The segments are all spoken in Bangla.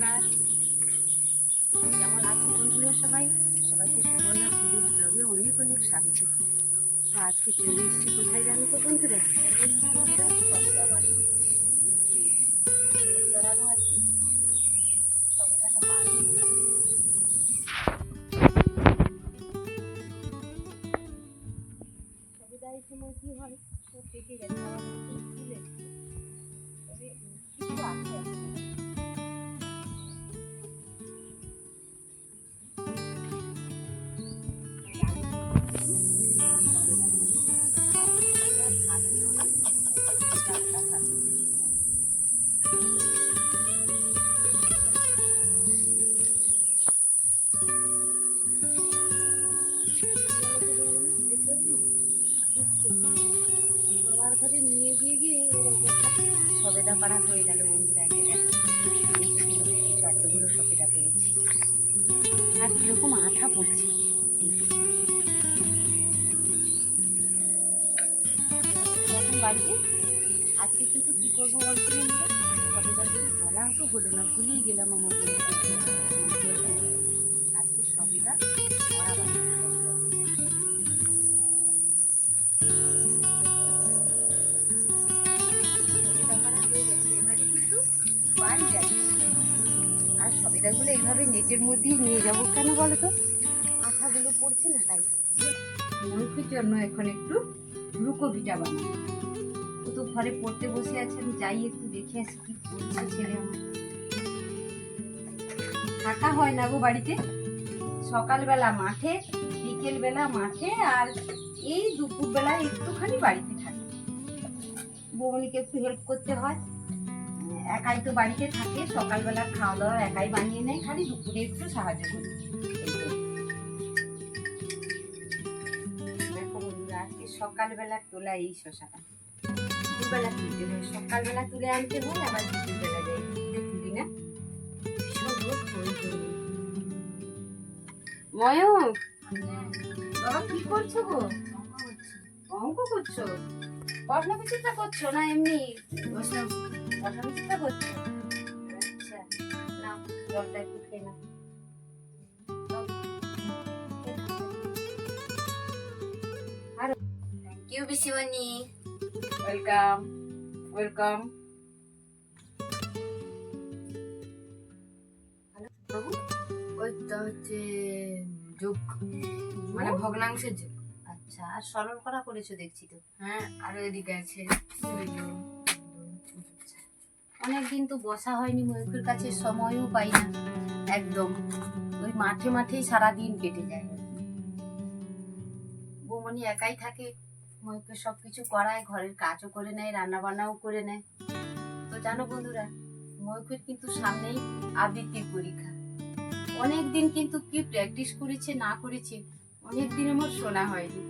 নমস্কার। কেমন আছো বন্ধুরা সবাই? সবাইকে সুবর্ণা পুজোর ব্লগে অনেক অনেক স্বাগত। তো আজকে চলে এসেছি কোথায় জানো তো বন্ধুরা? সবিতা আছে সবিতা এই সময় কি হয় সব পেকে গেছে ফুল এসছে তবে কিছু আছে। পাড়া হয়ে গেল বন্ধুরা এতগুলো সবেদা পেয়েছি। আর কীরকম আঠা পড়ছে। বাড়িতে? আজকে কিন্তু কি করব বলতে বলা তো হলো না, ভুলেই গেলাম আমার আজকে সবেদা এইভাবে নেটের মধ্যেই নিয়ে যাব। কেন বলো তো? আঠাগুলো পড়ছে না তাই। মনুষের জন্য এখন একটু গ্লুকোভিটা বানাবো। ও তো ঘরে পড়তে বসে আছে, আমি যাই একটু দেখে আসি কি করছে ছেলে থাকা হয় না গো বাড়িতে। সকালবেলা মাঠে, বিকেলবেলা মাঠে, আর এই দুপুরবেলা একটুখানি বাড়িতে থাকি। বৌমনিকে একটু হেল্প করতে হয়। একাই তো বাড়িতে থাকে, সকালবেলা খাওয়া দাওয়া একাই বানিয়ে নেয়, খালি দুপুরে একটু সাহায্য করি। আজকে সকালবেলা তোলা এই শশাটা। দুপুরবেলা তুলতে হয় সকালবেলা তুলে আনতে হয়, আবার দুপুরবেলা যাই তুলে না। ময়ূর? বাবা, কি করছ গো? অঙ্ক করছ? পড়াশোনা কিছুটা করছ না এমনি? বসে পড়াশোনা কিছুটা আচ্ছা নাও জলটা একটু খেয়ে নাও। নাও, খেয়ে নাও। আরও থ্যাংক ইউ বিশিবানি ওয়েলকাম ওয়েলকাম বাবু ওইটা হচ্ছে যুগ। মানে ভগ্নাংশের যুগ। আচ্ছা আর স্মরণ করা করেছ দেখছি তো। হ্যাঁ আর এদিকে আছে। অনেকদিন তো বসা হয়নি, ময়ূরের কাছে সময়ও পাই না। একদম। ওই মাঠে মাঠেই সারাদিন কেটে যায়। বৌমনি একাই থাকে, ময়ূরকে সব কিছু করায়, ঘরের কাজও করে নেয় রান্না বান্নাও করে নেয়। তো জানো বন্ধুরা, ময়ূরের কিন্তু সামনেই আবৃত্তির পরীক্ষা। অনেক দিন কিন্তু কি প্র্যাকটিস করেছে, না করেছে অনেক দিন আমার শোনা হয়নি।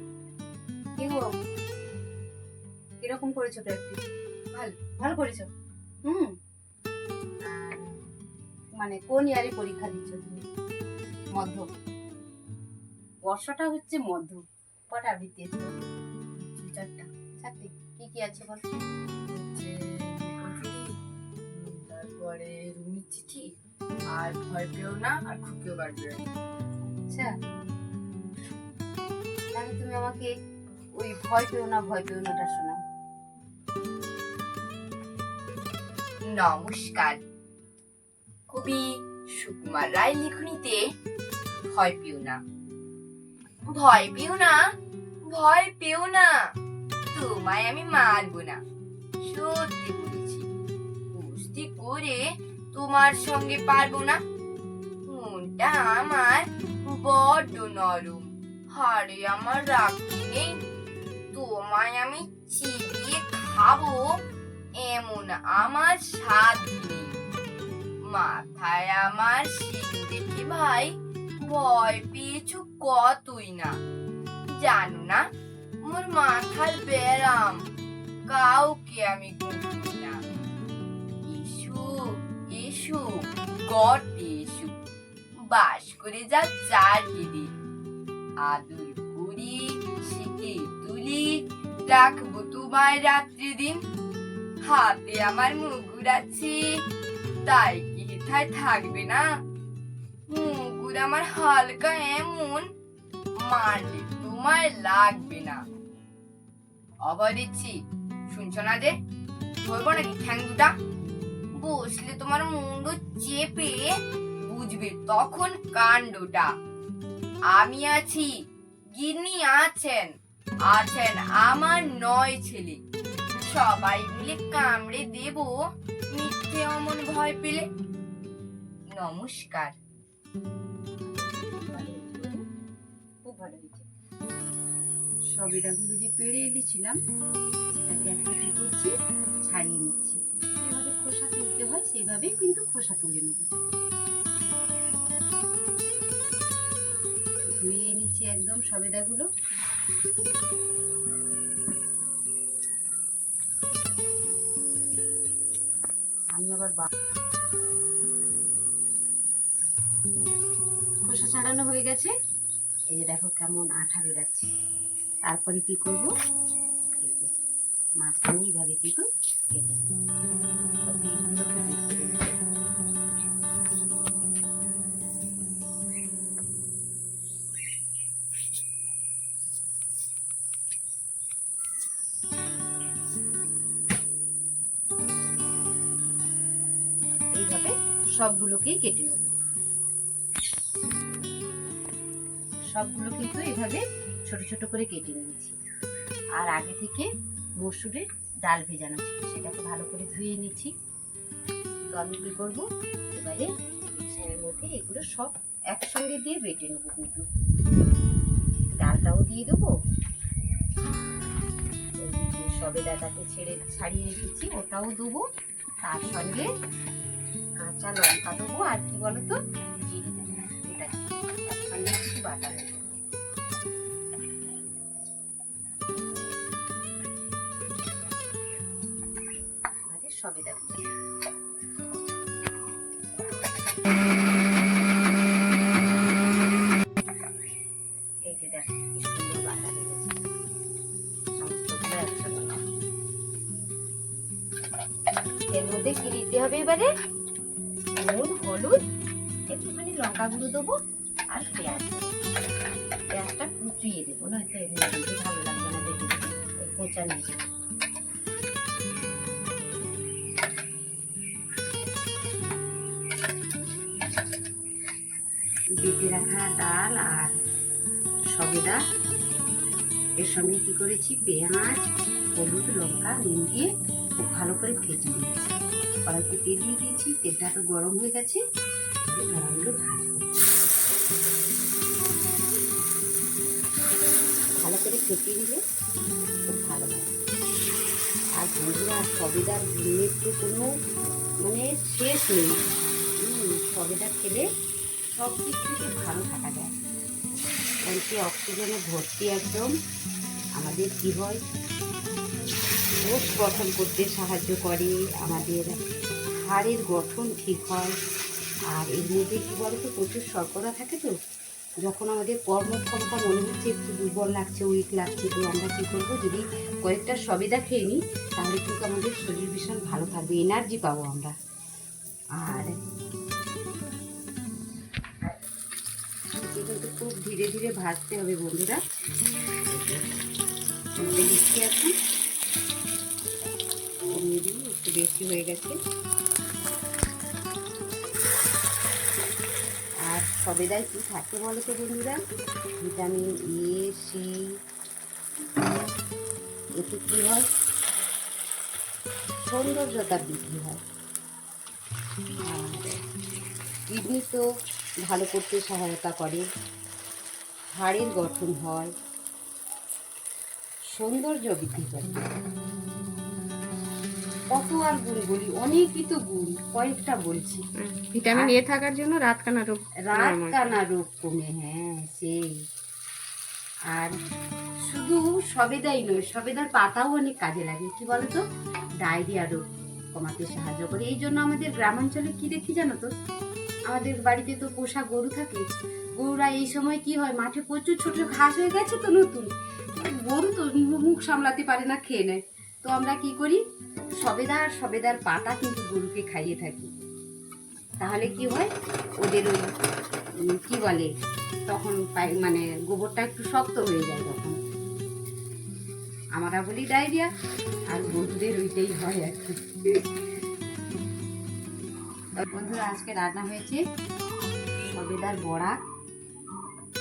কি গো কীরকম করেছ প্র্যাকটিস? ভালো ভালো করেছ? হুম। মানে কোন ইয়ারে পরীক্ষা দিচ্ছ তুমি? মধ্য। বর্ষটা হচ্ছে মধ্য। কটা আবৃত্তি আছে? চারটা। চারটে। কি কি আছে বল? তারপরে রুমির চিঠি আর ভয় পেও না আর খুকিও কাটবে আচ্ছা। তাহলে তুমি আমাকে ওই ভয় পেও না ভয় পেও নাটা শোনাও। নমস্কার। কবি সুকুমার রায় লিখনিতে ভয় পেও না। ভয় পেও না, ভয় পেও না, তোমায় আমি মারবো না। সত্যি বলছি, কুস্তি করে তোমার সঙ্গে পারব না। মনটা আমার বড্ড নরম, হাড়ে আমার রাখি নেই। তোমায় আমি চিবিয়ে খাব এমন আমার স্বাদ নেই। মাথায় আমার শিং দেখে ভাই ভয় পেয়েছ কতই না? জানো না, মোর মাথার ব্যারাম কাউকে আমি গুনছি না। এসো এসো, গর্তে এসো। বাস করে যা চার দিন আদর করি শিখে তুলি রাখব তোমায় রাত্রি দিন হাতে আমার মুগুর আছে তাই কি মাথায় থাকবে না। মুগুর আমার হালকা এমন মারলে তোমার লাগবে না। অভয় দিচ্ছি, শুনছো না যে? ধরবো নাকি ঠ্যাং দুটা বসলে তোমার মুন্ড চেপে বুঝবে তখন কাণ্ডটা। আমি আছি, গিন্নি আছেন আছেন আমার নয় ছেলে। সবাই মিলে কামড়ে দেব। মিথ্যে অমন ভয় পেলে? নমস্কার। খুব ভালো হয়েছে। সবেদাগুলো যে পেড়ে এনেছিলাম। সেটাকে করছি? ছাড়িয়ে নিচ্ছি। যেভাবে খোসা তুলতে হয় সেইভাবেই কিন্তু খোসা তুলে নেব। ধুয়ে নিচ্ছি একদম সবেদাগুলো আবার খোসা ছাড়ানো হয়ে গেছে। এই যে দেখো কেমন আঠা বেরাচ্ছে। তারপরে কি করব? মাঝখানে এইভাবে কিন্তু কেটে সবগুলোকেই কেটে নেব। সবগুলো কিন্তু এভাবে ছোট ছোট করে কেটে নিয়েছি। আর আগে থেকে মসুরের ডাল ভেজানো ছিল, সেটাকে ভালো করে ধুয়ে নিয়েছি। তো আমি কি করব? এবারে মিক্সারের মধ্যে এগুলো সব একসঙ্গে দিয়ে বেটে নেব কিন্তু। ডালটাও দিয়ে দেবো। ওই যে সবেদাটাকে ছেড়ে ছাড়িয়ে রেখেছি, ওটাও দেবো। তার সঙ্গে কাঁচা লঙ্কা দেবো আর কি বলতো? জিরে দেবো এটা দেবো এই যে দেখো এর মধ্যে কি দিতে হবে এবারে? নুন, হলুদ, একটুখানি লঙ্কা গুঁড়ো দেবো আর পেঁয়াজ। পেঁয়াজটা কুচিয়ে দেবো, নয়তো এমনি দিতে ভালো লাগবে না দেখে কোচা নিয়ে। বেটে রাখা ডাল আর সবেদা। এর সঙ্গে কি করেছি? পেঁয়াজ, হলুদ, লঙ্কা, নুন দিয়ে খুব ভালো করে ভেজে দিয়েছি কড়াইতে তেল দিয়ে দিয়েছি তেলটা তো গরম হয়ে গেছে। ভাজবো। ভালো করে ফেটিয়ে দিলে খুব ভালো লাগে আর বন্ধুরা সবেদার গুণের তো কোনো মানে শেষ নেই। হুম, সবেদা খেলে সব দিক থেকে ভালো থাকা যায়। অ্যান্টি অক্সিজেনে ভর্তি একদম। আমাদের কী হয় কোষ গঠন করতে সাহায্য করে, আমাদের হাড়ের গঠন ঠিক হয়। আর এর মধ্যে কি বলতো, প্রচুর শর্করা থাকে তো, যখন আমাদের কর্মক্ষমতা মনে হচ্ছে একটু দুর্বল লাগছে উইক লাগছে, তো আমরা কী করব, যদি কয়েকটা সবেদা খেয়ে নিই, তাহলে কিন্তু আমাদের শরীর ভীষণ ভালো থাকবে এনার্জি পাবো আমরা। আর কিন্তু খুব ধীরে ধীরে ভাজতে হবে বন্ধুরা। কমিয়ে দিচ্ছি একটু হয়ে গেছে। আর সবেদায় কি থাকে বলো তো বন্ধুরা? ভিটামিন এ সি এতে কি হয়? সৌন্দর্যতা বৃদ্ধি হয়। কিডনি তো ভালো করতে সহায়তা করে। হাড়ের গঠন হয়। সৌন্দর্য বৃদ্ধি করে কত আর গুণ বলি অনেকই তো গুণ কয়েকটা বলছি। ভিটামিন এ থাকার জন্য রাত কানা রোগ রাত কানা রোগ কমে হ্যাঁ সেই। আর শুধু সবেদাই নয় সবেদার পাতাও অনেক কাজে লাগে। কি বলতো? ডায়রিয়া রোগ কমাতে সাহায্য করে। এই জন্য আমাদের গ্রামাঞ্চলে কি দেখি জানো তো? আমাদের বাড়িতে তো পোষা গরু থাকে। গরুরা এই সময় কি হয় মাঠে প্রচুর ছোট ঘাস হয়ে গেছে তো নতুন। গরু তো মুখ সামলাতে পারে না খেয়ে নেয়। তো আমরা কি করি? সবেদার সবেদার পাতা কিন্তু গরুকে খাইয়ে থাকি। তাহলে কি হয়? ওদের ওই কি বলে? তখন মানে গোবরটা একটু শক্ত হয়ে যায় তখন। আমরা বলি ডায়রিয়া, আর গরুদের ওইটাই হয় আর কি। বন্ধুরা, আজকে রান্না হয়েছে সবেদার বড়া,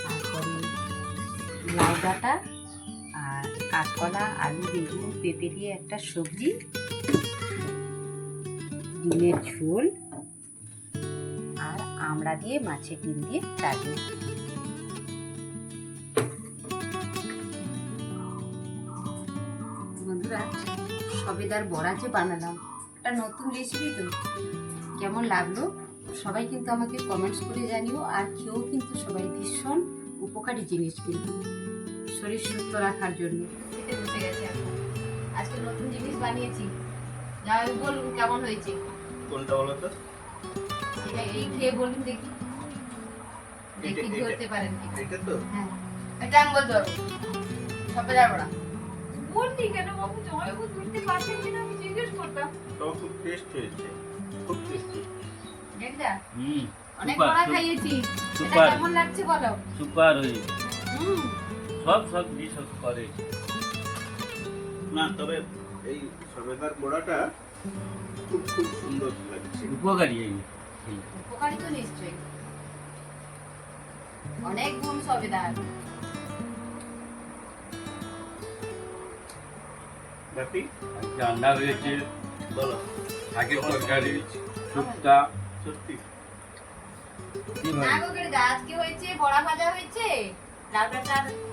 তারপরে লাউ ডাঁটা কাঁচকলা, আলু, বেগুন, পেঁপে দিয়ে একটা সবজি, ডিমের ঝোল আর আমড়া দিয়ে মাছের ডিম দিয়ে চাটনি। বন্ধুরা, সবেদার বড়া যে বানালাম, একটা নতুন রেসিপি তো। কেমন লাগল? সবাই কিন্তু আমাকে কমেন্টস করে জানিও, আর খেয়েও কিন্তু সবাই ভীষণ উপকারী জিনিস কিন্তু। শরীর সুস্থ রাখার জন্য। খেতে বসে গেছে আজকে নতুন জিনিস বানিয়েছি। হোক, বলুন কেমন হয়েছে? কোনটা বলো তো? এই খেয়ে বলুন দেখি। দেখি ধরতে পারেন কি এটা তো? হ্যাঁ। এটা আমি বলতে পারব সবে যাব না বললি কেন বাবু? জয়বু ধরতে পারছেন কিনা? আমি জিজ্ঞেস করতাম। তাও খুব টেস্ট হয়েছে। খুব টেস্টি একটা হুম অনেক খাইয়েছি। এটা কেমন লাগছে বলো? সুপার হয়েছে। হুম। সব সব সব করে। না তবে এই সবেদার বড়াটা খুব খুব সুন্দর লাগছে। উপকারী এই উপকারী তো নিশ্চয়ই। অনেক গুণ সবেদার। হয়েছে। বলো। শাকের তরকারি শুক্তা। সত্যি? না গোকের আজকে হয়েছে? বড়া ভাজা হয়েছে? ডাঁটার উম,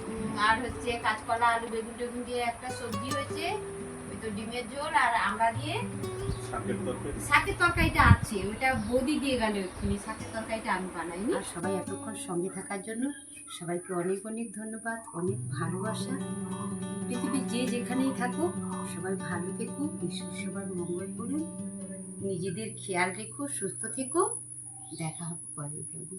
আর হচ্ছে কাঁচকলা আলু বেগুন টেগুন দিয়ে একটা সবজি হয়েছে। ওই তো ডিমের ঝোল আর আমরা দিয়ে শাকের তরকারিটা আছে ওটা বৌদি দিয়ে গেল এক্ষুনি। শাকের তরকারিটা আমি বানাইনি। আর সবাই এতক্ষণ সঙ্গে থাকার জন্য সবাইকে অনেক অনেক ধন্যবাদ অনেক ভালোবাসা। পৃথিবীর যে যেখানেই থাকো সবাই ভালো থেকো ঈশ্বর সবার মঙ্গল করুন। নিজেদের খেয়াল রেখো সুস্থ থেকো। দেখা হবে পরের ব্লগে